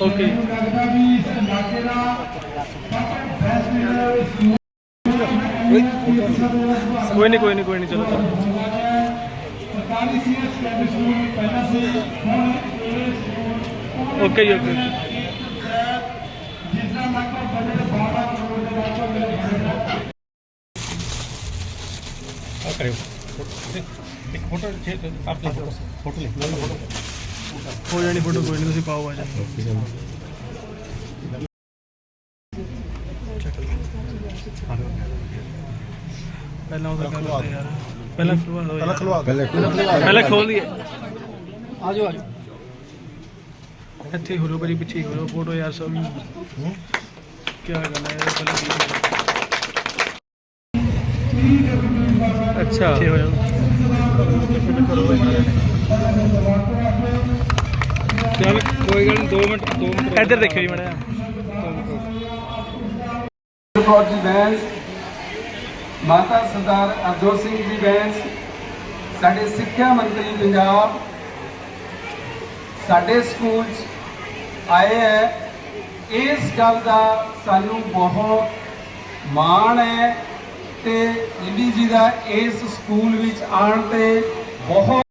Okay. ਕੋਈ ਨਹੀਂ ਕੋਈ ਨਹੀਂ ਕੋਈ ਨਹੀਂ, ਚਲੋ ਚਲੋ। ਸਰਕਾਰੀ ਸੀਨੀਅਰ ਸੈਕੰਡਰੀ ਸਕੂਲ ਪਹਿਲਾਂ ਸੀ ਹੁਣ ਓਕੇ ਜੀ, ਓਕੇ। ਆ ਕਰਿਓ। ਇੱਕ ਫੋਟੋ ਆਪਣੀ ਫੋਟੋ। ਫੋਟੋ ਲੈ ਲਓ ਫੋਟੋ ਹੋ ਜਾਣੀ ਫੋਟੋ ਕੋਈ ਨਹੀਂ ਤੁਸੀਂ ਪਾਓ ਆ ਜਾਣੀ। ਪਹਿਲਾਂ ਉਹਦਾ ਕਰ ਲਓ ਯਾਰ। ਪਹਿਲਾਂ ਖਲਵਾ ਦਿਓ ਪਹਿਲਾਂ ਖਲਵਾ ਪਹਿਲਾਂ ਖੋਲ ਦਈਏ। ਆਜੋ ਆਜੋ ਇੱਥੇ ਹੋ ਲੋ ਬਰੀ ਪਿੱਛੇ ਹੋ ਲੋ ਫੋਟੋ ਯਾਰ ਸਭ ਕੀ ਕਰਨਾ ਹੈ ਪਹਿਲਾਂ ਅੱਛਾ। ਪਿੱਛੇ ਹੋ ਜਾਓ। ਚਲ ਕੋਈ ਗੱਲ ਨਹੀਂ 2 ਮਿੰਟ 2 ਮਿੰਟ ਇੱਧਰ ਦੇਖਿਓ ਜੀ ਮੜਿਆ ਕੌਰ ਜੀ ਬੈਂਸ ਮਾਤਾ ਸਰਦਾਰ ਅਬਦੁਲ ਸਿੰਘ ਜੀ ਬੈਂਸ ਸਾਡੇ ਸਿੱਖਿਆ ਮੰਤਰੀ ਪੰਜਾਬ ਸਾਡੇ ਸਕੂਲ 'ਚ ਆਏ ਹੈ। ਇਸ ਗੱਲ ਦਾ ਸਾਨੂੰ ਬਹੁਤ ਮਾਣ ਹੈ। ਤੇ ਬੀਬੀ ਜੀ ਦਾ ਇਸ ਸਕੂਲ ਵਿੱਚ ਆਉਣ ਤੇ ਬਹੁਤ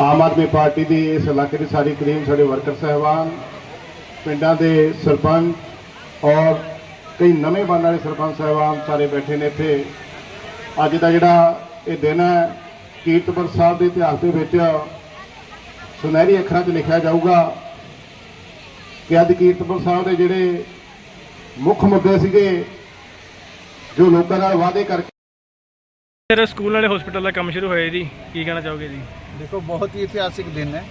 ਆਮ ਆਦਮੀ ਪਾਰਟੀ ਦੀ ਇਸ ਇਲਾਕੇ ਦੀ ਸਾਰੀ ਕਰੀਮ ਸਾਡੇ ਵਰਕਰ ਸਹਿਬਾਨ, ਪਿੰਡਾਂ ਦੇ ਸਰਪੰਚ ਔਰ ਕਈ ਨਵੇਂ ਬਣਨ ਵਾਲੇ ਸਰਪੰਚ ਸਹਿਬਾਨ ਸਾਰੇ ਬੈਠੇ ਨੇ ਇੱਥੇ। ਅੱਜ ਦਾ ਜਿਹੜਾ ਇਹ ਦਿਨ ਹੈ ਕੀਰਤਪੁਰ ਸਾਹਿਬ ਦੇ ਇਤਿਹਾਸ ਦੇ ਵਿੱਚ ਸੁਨਹਿਰੀ ਅੱਖਰਾਂ 'ਚ ਲਿਖਿਆ ਜਾਊਗਾ ਕਿ ਅੱਜ ਕੀਰਤਪੁਰ ਸਾਹਿਬ ਦੇ ਜਿਹੜੇ ਮੁੱਖ ਮੁੱਦੇ ਸੀਗੇ ਜੋ ਲੋਕਾਂ ਨਾਲ ਵਾਅਦੇ ਕਰਕੇ ਫਿਰ ਸਕੂਲ ਵਾਲੇ ਹਸਪੀਟਲ ਦਾ ਕੰਮ ਸ਼ੁਰੂ ਹੋਇਆ ਜੀ। ਕੀ ਕਹਿਣਾ ਚਾਹੋਗੇ ਜੀ? ਦੇਖੋ ਬਹੁਤ ਹੀ ਇਤਿਹਾਸਿਕ ਦਿਨ ਹੈ।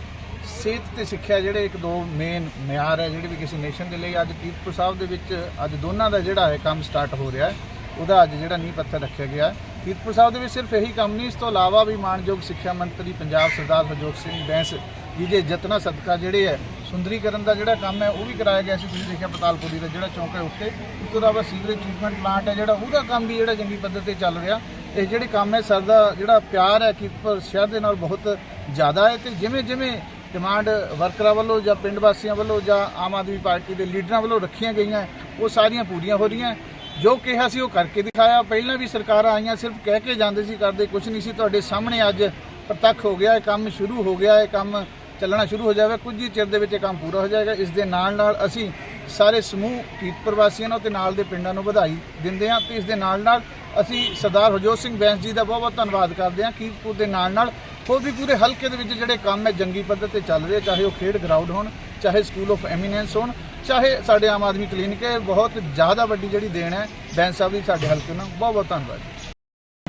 ਸਿਹਤ ਤੇ ਸਿੱਖਿਆ ਜਿਹੜੇ ਇੱਕ ਦੋ ਮੇਨ ਮਿਆਰ ਹੈ ਜਿਹੜੇ ਵੀ ਕਿਸੇ ਨੇਸ਼ਨ ਦੇ ਲਈ ਅੱਜ ਕੀਰਤਪੁਰ ਸਾਹਿਬ ਦੇ ਵਿੱਚ ਅੱਜ ਦੋਨਾਂ ਦਾ ਜਿਹੜਾ ਹੈ ਕੰਮ ਸਟਾਰਟ ਹੋ ਰਿਹਾ ਹੈ ਉਹਦਾ ਅੱਜ ਜਿਹੜਾ ਨੀਂਹ ਪੱਥਰ ਰੱਖਿਆ ਗਿਆ। ਕੀਰਤਪੁਰ ਸਾਹਿਬ ਦੇ ਵਿੱਚ ਸਿਰਫ ਇਹੀ ਕੰਮ ਨਹੀਂ ਇਸ ਤੋਂ ਇਲਾਵਾ ਵੀ ਮਾਨਯੋਗ ਸਿੱਖਿਆ ਮੰਤਰੀ ਪੰਜਾਬ ਸਰਦਾਰ ਹਰਜੋਤ ਸਿੰਘ ਬੈਂਸ ਜੀ ਦੇ ਯਤਨਾਂ ਸਦਕਾ ਜਿਹੜੇ ਹੈ ਸੁੰਦਰੀਕਰਨ ਦਾ ਜਿਹੜਾ ਕੰਮ ਹੈ ਉਹ ਵੀ ਕਰਾਇਆ ਗਿਆ ਸੀ। ਤੁਸੀਂ ਦੇਖਿਆ ਪਤਾਲਪੁਰੀ ਦਾ ਜਿਹੜਾ ਚੌਂਕ ਹੈ ਉੱਤੇ ਉਸ ਤੋਂ ਇਲਾਵਾ ਸੀਵਰੇਜ ਟ੍ਰੀਟਮੈਂਟ ਪਲਾਂਟ ਹੈ ਜਿਹੜਾ, ਉਹਦਾ ਕੰਮ ਵੀ ਜਿਹੜਾ ਜੰਗੀ ਪੱਧਰ ਤੇ ਚੱਲ ਰਿਹਾ। ਇਹ ਜਿਹੜੇ ਕੰਮ ਹੈ, ਸਰ ਦਾ ਜਿਹੜਾ ਪਿਆਰ ਹੈ ਕੀਰਤਪੁਰ ਸ਼ਹਿਰ ਦੇ ਨਾਲ ਬਹੁਤ ਜ਼ਿਆਦਾ ਹੈ ਤੇ ਜਿਵੇਂ ਜਿਵੇਂ ਡਿਮਾਂਡ ਵਰਕਰਾਂ ਵੱਲੋਂ ਜਾਂ ਪਿੰਡ ਵਾਸੀਆਂ ਵੱਲੋਂ ਜਾਂ ਆਮ ਆਦਮੀ ਪਾਰਟੀ ਦੇ ਲੀਡਰਾਂ ਵੱਲੋਂ ਰੱਖੀਆਂ ਗਈਆਂ, ਉਹ ਸਾਰੀਆਂ ਪੂਰੀਆਂ ਹੋ ਰਹੀਆਂ। ਜੋ ਕਿਹਾ ਸੀ ਉਹ ਕਰਕੇ ਦਿਖਾਇਆ। ਪਹਿਲਾਂ ਵੀ ਸਰਕਾਰਾਂ ਆਈਆਂ, ਸਿਰਫ ਕਹਿ ਕੇ ਜਾਂਦੇ ਸੀ, ਕਰਦੇ ਕੁਝ ਨਹੀਂ ਸੀ। ਤੁਹਾਡੇ ਸਾਹਮਣੇ ਅੱਜ ਪ੍ਰਤੱਖ ਹੋ ਗਿਆ, ਇਹ ਕੰਮ ਸ਼ੁਰੂ ਹੋ ਗਿਆ, ਇਹ ਕੰਮ ਚੱਲਣਾ ਸ਼ੁਰੂ ਹੋ ਜਾਵੇ, ਕੁਝ ਹੀ ਚਿਰ ਦੇ ਵਿੱਚ ਇਹ ਕੰਮ ਪੂਰਾ ਹੋ ਜਾਏਗਾ। ਇਸ ਦੇ ਨਾਲ ਨਾਲ ਅਸੀਂ ਸਾਰੇ ਸਮੂਹ ਕੀਰਤ ਪ੍ਰਵਾਸੀਆਂ ਨੂੰ ਤੇ ਨਾਲ ਦੇ ਪਿੰਡਾਂ ਨੂੰ ਵਧਾਈ ਦਿੰਦੇ ਹਾਂ ਤੇ ਇਸ ਦੇ ਨਾਲ ਨਾਲ ਅਸੀਂ ਸਰਦਾਰ ਹਰਜੋਤ ਸਿੰਘ ਬੈਂਸ ਜੀ ਦਾ ਬਹੁਤ ਬਹੁਤ ਧੰਨਵਾਦ ਕਰਦੇ ਹਾਂ। ਕੀਰਤਪੁਰ ਦੇ ਨਾਲ ਨਾਲ ਹੋਰ ਵੀ ਪੂਰੇ ਹਲਕੇ ਦੇ ਵਿੱਚ ਜਿਹੜੇ ਕੰਮ ਹੈ, ਜੰਗੀ ਪੱਧਰ ਤੇ ਚੱਲ ਰਹੇ, ਚਾਹੇ ਉਹ ਖੇਡ ਗਰਾਊਂਡ ਹੋਣ, ਚਾਹੇ ਸਕੂਲ ਆਫ ਐਮੀਨੈਂਸ ਹੋਣ, ਚਾਹੇ ਸਾਡੇ ਆਮ ਆਦਮੀ ਕਲੀਨਿਕ ਹੈ ਬਹੁਤ ਜ਼ਿਆਦਾ ਵੱਡੀ ਜਿਹੜੀ ਦੇਣ ਹੈ ਬੈਂਸ ਸਾਹਿਬ ਦੀ ਸਾਡੇ ਹਲਕੇ ਨੂੰ। ਬਹੁਤ ਬਹੁਤ ਧੰਨਵਾਦ।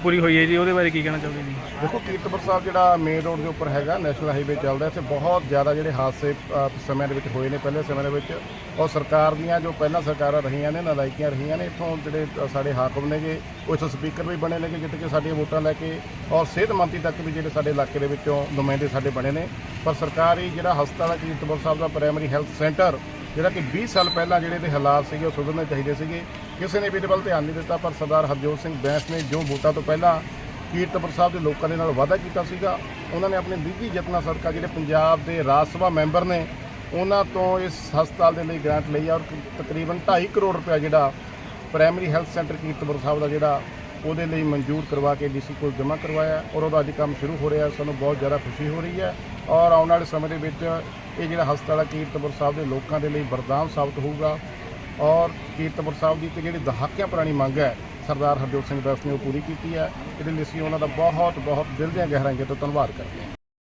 ਪੂਰੀ ਹੋਈ ਹੈ ਜੀ ਉਹਦੇ ਬਾਰੇ ਕੀ ਕਹਿਣਾ ਚਾਹੋਗੇ ਜੀ? ਦੇਖੋ ਕੀਰਤਪੁਰ ਸਾਹਿਬ ਜਿਹੜਾ ਮੇਨ ਰੋਡ ਦੇ ਉੱਪਰ ਹੈਗਾ ਨੈਸ਼ਨਲ ਹਾਈਵੇ ਚੱਲਦਾ ਇੱਥੇ ਬਹੁਤ ਜ਼ਿਆਦਾ ਜਿਹੜੇ ਹਾਦਸੇ ਅ, ਸਮੇਂ ਦੇ ਵਿੱਚ ਹੋਏ ਨੇ ਪਹਿਲੇ ਸਮੇਂ ਦੇ ਵਿੱਚ। ਔਰ ਸਰਕਾਰ ਦੀਆਂ ਜੋ ਪਹਿਲਾਂ ਸਰਕਾਰਾਂ ਰਹੀਆਂ ਨੇ ਨਲਾਇਕੀਆਂ ਰਹੀਆਂ ਨੇ ਇੱਥੋਂ ਜਿਹੜੇ ਅ, ਸਾਡੇ ਹਾਕਮ ਨੇਗੇ ਉਹ ਇੱਥੋਂ ਸਪੀਕਰ ਵੀ ਬਣੇ ਨੇਗੇ ਜਿੱਥੇ ਕਿ ਸਾਡੀਆਂ ਵੋਟਾਂ ਲੈ ਕੇ ਔਰ ਸਿਹਤ ਮੰਤਰੀ ਤੱਕ ਵੀ ਜਿਹੜੇ ਸਾਡੇ ਇਲਾਕੇ ਦੇ ਵਿੱਚੋਂ ਨੁਮਾਇੰਦੇ ਸਾਡੇ ਬਣੇ ਨੇ। ਪਰ ਸਰਕਾਰੀ ਜਿਹੜਾ ਹਸਪਤਾਲ ਹੈ ਕੀਰਤਪੁਰ ਸਾਹਿਬ ਦਾ ਪ੍ਰਾਇਮਰੀ ਹੈਲਥ ਸੈਂਟਰ ਜਿਹੜਾ ਕਿ 20 ਸਾਲ ਪਹਿਲਾਂ ਜਿਹੜੇ ਦੇ ਹਾਲਾਤ ਸੀਗੇ, ਉਹ ਸੁਧਰਨੇ ਚਾਹੀਦੇ ਸੀਗੇ। ਕਿਸੇ ਨੇ ਵੀ ਇਹਦੇ ਵੱਲ ਧਿਆਨ ਨਹੀਂ ਦਿੱਤਾ, ਪਰ ਸਰਦਾਰ ਹਰਜੋਤ ਸਿੰਘ ਬੈਂਸ ਨੇ ਜੋ ਵੋਟਾਂ ਤੋਂ ਪਹਿਲਾਂ ਕੀਰਤਪੁਰ ਸਾਹਿਬ ਦੇ ਲੋਕਾਂ ਦੇ ਨਾਲ ਵਾਅਦਾ ਕੀਤਾ ਸੀਗਾ, ਉਹਨਾਂ ਨੇ ਆਪਣੇ ਨਿੱਜੀ ਯਤਨਾਂ ਸਦਕਾ ਜਿਹੜੇ ਪੰਜਾਬ ਦੇ ਰਾਜ ਸਭਾ ਮੈਂਬਰ ਨੇ, ਉਹਨਾਂ ਤੋਂ ਇਸ ਹਸਪਤਾਲ ਦੇ ਲਈ ਗ੍ਰਾਂਟ ਲਈ ਔਰ ਤਕਰੀਬਨ 2.5 ਕਰੋੜ ਰੁਪਏ ਜਿਹੜਾ primary health centre Kiratpur Sahib ਦਾ ਜਿਹੜਾ ਉਹਦੇ ਲਈ ਮਨਜ਼ੂਰ ਕਰਵਾ ਕੇ ਡੀਸੀ ਕੋਲ ਜਮ੍ਹਾਂ ਕਰਵਾਇਆ ਔਰ ਉਹਦਾ ਅੱਜ ਕੰਮ ਸ਼ੁਰੂ ਹੋ ਰਿਹਾ, ਸਾਨੂੰ ਬਹੁਤ ਜ਼ਿਆਦਾ ਖੁਸ਼ੀ ਹੋ ਰਹੀ ਹੈ ਔਰ ਆਉਣ ਵਾਲੇ ਸਮੇਂ ਦੇ ਵਿੱਚ ਇਹ ਜਿਹੜਾ ਹਸਪਤਾਲ ਹੈ ਕੀਰਤਪੁਰ ਸਾਹਿਬ ਦੇ ਲੋਕਾਂ ਦੇ ਲਈ ਵਰਦਾਨ ਸਾਬਤ ਹੋਊਗਾ ਔਰ ਕੀਰਤਪੁਰ ਸਾਹਿਬ ਦੀ ਇੱਕ ਜਿਹੜੀ ਦਹਾਕਿਆਂ ਪੁਰਾਣੀ ਮੰਗ ਹੈ, ਸਰਦਾਰ ਹਰਜੋਤ ਸਿੰਘ ਦਾਸ ਨੇ ਉਹ ਪੂਰੀ ਕੀਤੀ ਹੈ। ਇਹਦੇ ਲਈ ਅਸੀਂ ਉਹਨਾਂ ਦਾ ਬਹੁਤ ਬਹੁਤ ਦਿਲ ਦੀਆਂ ਗਹਿਰਾਈਆਂ ਤੋਂ ਧੰਨਵਾਦ ਕਰਦੇ ਹਾਂ।